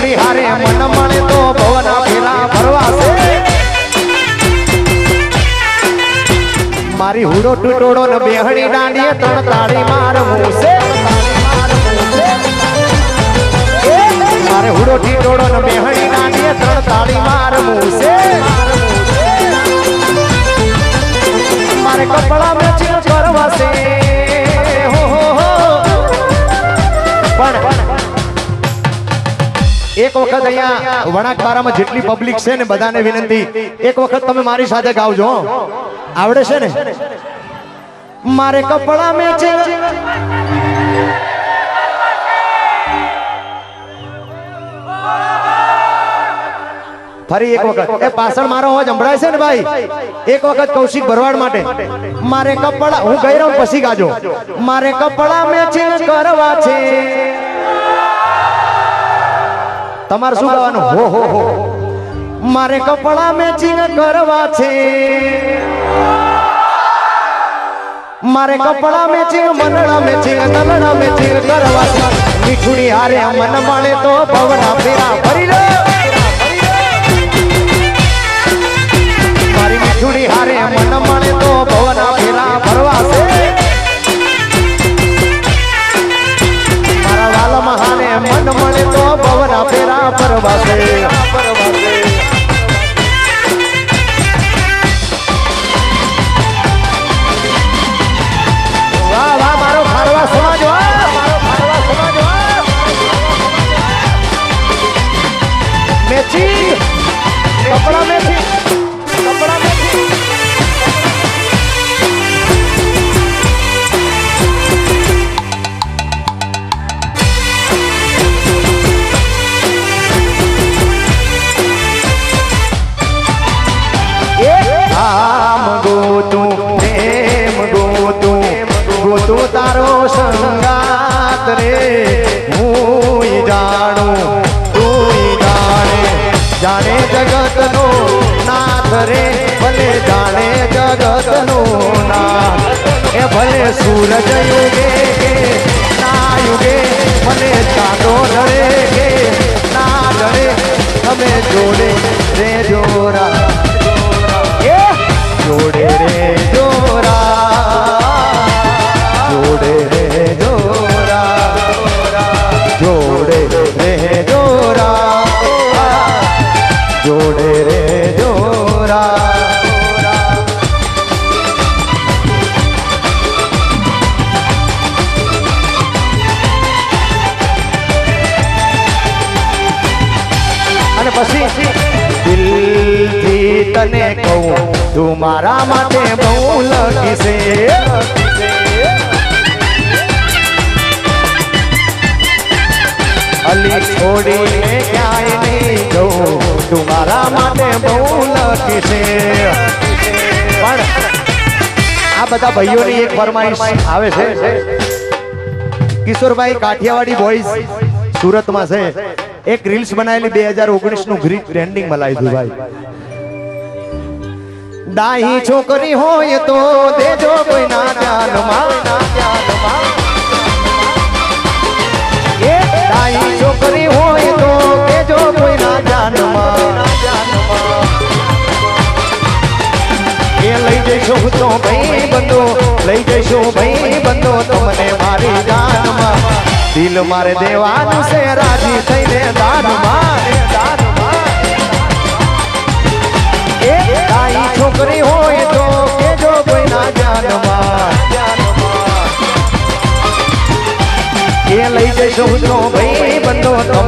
મીઠુડી હારે મન મળે તો ભવના ફેરા ભરવા મારી હુડો ટુટોડો ને બેહણી દાંડીએ ત્રણ તાળી મારવું છે. મારે હુડો ટીટોડો ને બેહણી દાંડીએ એક વખત અહીંયા વણાકબારામાં જેટલી પબ્લિક છે ને બધાને વિનંતી, એક વખત તમે મારી સાથે ગાવજો આવડે છે ને? મારે કપડા મેચિંગ ફરી એક વખત. એ પાછળ મારો અવાજ સંભળાય છે ને ભાઈ? એક વખત કૌશિક ભરવાડ માટે. મારે કપડા હું ગઈ રહું પછી ગાજો. મારે કપડા મેચિંગ કરવા છે. તમારે શું ગાવાનું હો હો હો. મારે કપડા મેચિંગ કરવા છે. મારે કપડા મેચિંગ મનડા મેચિંગ તલડા મેચિંગ કરવા છે. મીઠુડી હારે મન માણે તો ભવના ફેરા ફરી લે. મારી મીઠુડી હારે મન માણે તો ભવના જાણે જગતનો નાથ રે, ભલે જાણે જગતનો નાથ. એ ભલે સૂરજ યુગે કે, ના યુગે, ભલે ચાંદો ઢળે કે, ના ઢળે તમે જોડે રે. જોરા તને કહું, તું મારા માટે બહુ લકી છે અલી છોડીને ક્યાંય નહીં જવું તું મારા માટે બહુ લકી પણ આ બધા ભાઈઓની એક ફરમાઈશ આવે છે. કિશોરભાઈ કાઠિયાવાડી બોયઝ સુરતમાં છે. એક રીલ્સ બનાવેલી બે હજાર ઓગણીસનું ગ્રીક ટ્રેન્ડિંગ મલાયું ભાઈ. ડાહી છોકરી હોય તો દેજો કોઈ ના ધ્યાનમાં એ ડાહી છોકરી હોય તો દેજો કોઈ ના ધ્યાનમાં એ લઈ જઈશું તો ભાઈ બંધો લઈ જઈશું ભાઈ બંધો તમને મારી જાનમાં દિલ મારે દેવાનું છે રાજી થઈને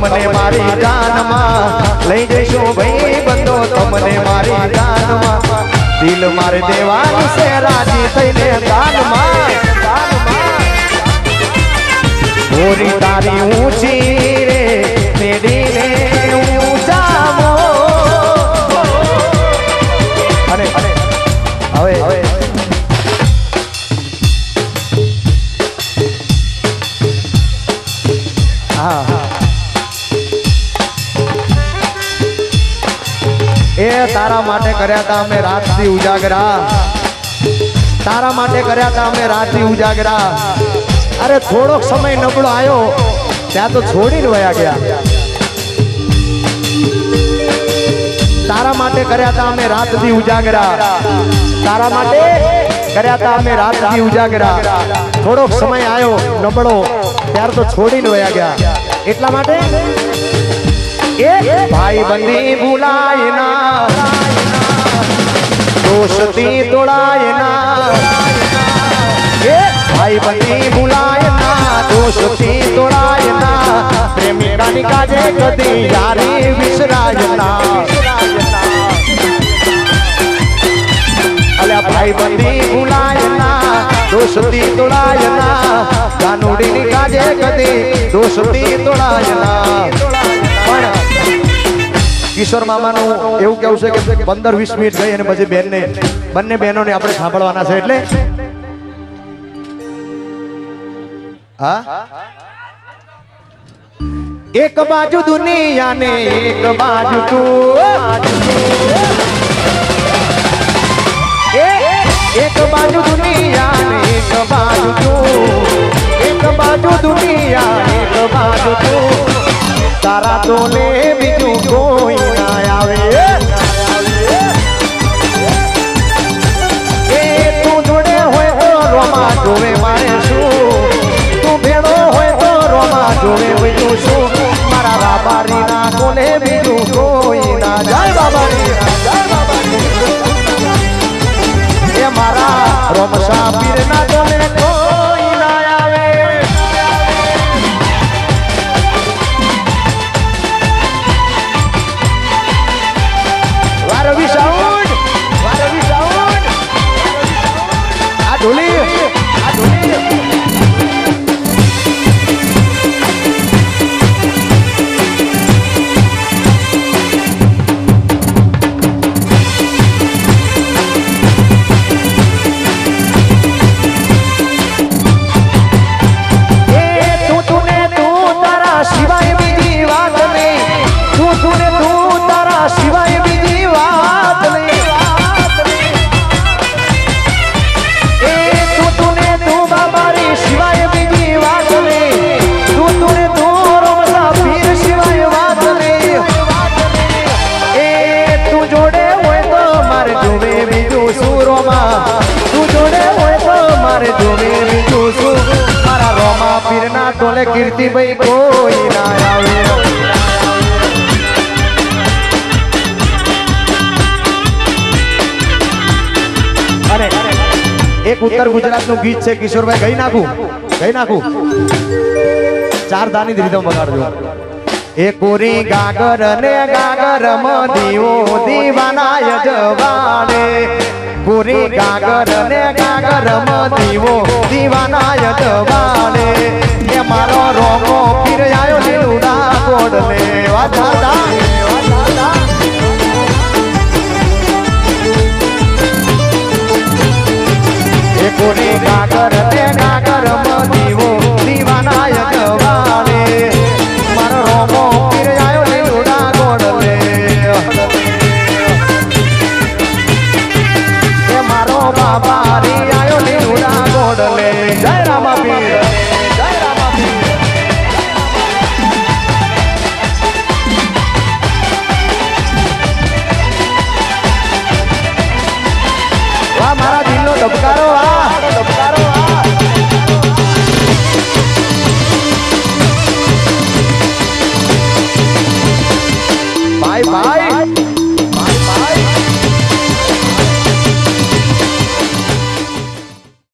તમને મારી જાનમાં લઈ જઈશું ભાઈ બંધો, તમને મારી જાનમાં. દિલ મારે દેવાનું છે, રાજી થઈને દાનમાં હોરી તારી ઊંચી તારા માટે કર્યા હતા અમે રાતથી ઉજાગરા. તારા માટે કર્યા હતા અમે રાતથી ઉજાગરા. અરે થોડોક સમય નબળો આવ્યો ત્યાં તો છોડીને વયા ગયા. તારા માટે કર્યા હતા અમે રાતથી ઉજાગરા. તારા માટે કર્યા હતા અમે રાતથી ઉજાગરા. થોડોક સમય આવ્યો નબળો, ત્યાર તો છોડીને વયા ગયા. એટલા માટે ભાઈ બંધી ભૂલાય ના દોસ્તી દોડાય ના ભાઈ બંધી ભૂલાય ના દોસ્તી દોડાય ના પ્રેમિકાની કાજે કદી યારી વિસરાય ના ભાઈ બંધી ભૂલાય ના દોસ્તી તોડાય ના કાનુડીની કાજે કદી દોસ્તી તોડાય ના કિશોર મામાનું એવું કેવું છે કે પંદર વીસ મિનિટ થઈ અને પછી બેનને, બંને બહેનોને આપણે સાંભળવાના છે એટલે? હા? એક બાજુ દુનિયા ને એક બાજુ એક બાજુ દુનિયા ને એક બાજુ એક બાજુ દુનિયા એક બાજુ તું. તારા તોલે બીજું કોઈ ના આવે. એ તું જોડે હોય તો રોમા જોવે મારે શું? તું ભેળો હોય તો રોમા જોવે બીજું શું? મારા બાબારી ના કોલે બીજું કોઈ ના જાય બાબારી જાય બાબારી. એ મારા રોમસા તોલે કીર્તિભાઈ કોઈ ના આવે. અરે, એક ઉત્તર ગુજરાતનું ગીત છે, કિશોરભાઈ ગઈ નાખું ગઈ નાખું. ચાર દાની જ વગાડજો. એ કોરી ગાગર ને ગાગર દીવો દીવાના જવાડે કોરી ગાગર ને ગાગર દીવો દીવાનાય જવાડે એ મારો રોગો પીર આયો લીલુડા કોડલે વાધા દા વાધા દા એ કોરી ગાગર ને મારા